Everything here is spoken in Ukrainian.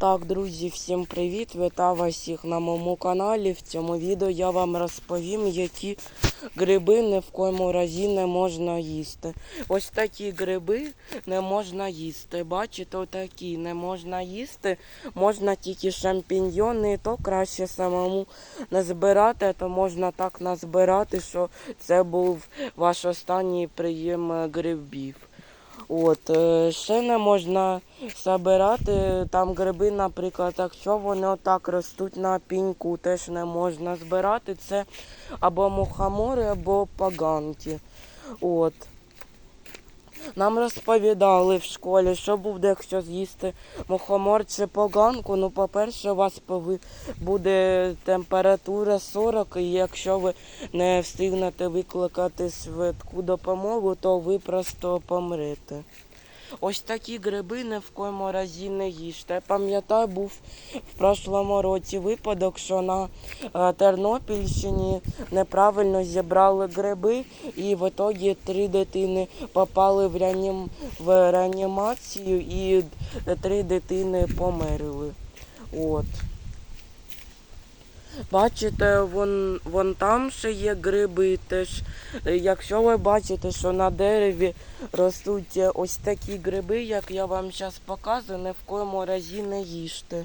Так, друзі, всім привіт! Вітаю вас всіх на моєму каналі. В цьому відео я вам розповім, які гриби ні в коєму разі не можна їсти. Ось такі гриби не можна їсти. Бачите, отакі не можна їсти. Можна тільки шампіньйони, то краще самому назбирати, а то можна так назбирати, що це був ваш останній прийом грибів. От, е, ще не можна збирати там гриби, наприклад, якщо вони отак ростуть на піньку, теж не можна збирати. Це або мухомори, або поганки. От. Нам розповідали в школі, що буде, якщо з'їсти мухомор чи поганку. Ну, по-перше, у вас буде температура 40, і якщо ви не встигнете викликати швидку допомогу, то ви просто помрете. Ось такі гриби ні в коєму разі не їжте. Пам'ятаю, був в прошлому році випадок, що на е, Тернопільщині неправильно зібрали гриби, і в ітогі три дитини попали в, реанім... в реанімацію, і три дитини померли. От. Бачите, вон, вон там ще є гриби теж. Е, Якщо ви бачите, що на дереві ростуть е, ось такі гриби, як я вам зараз показую, ні в коєму разі не їжте.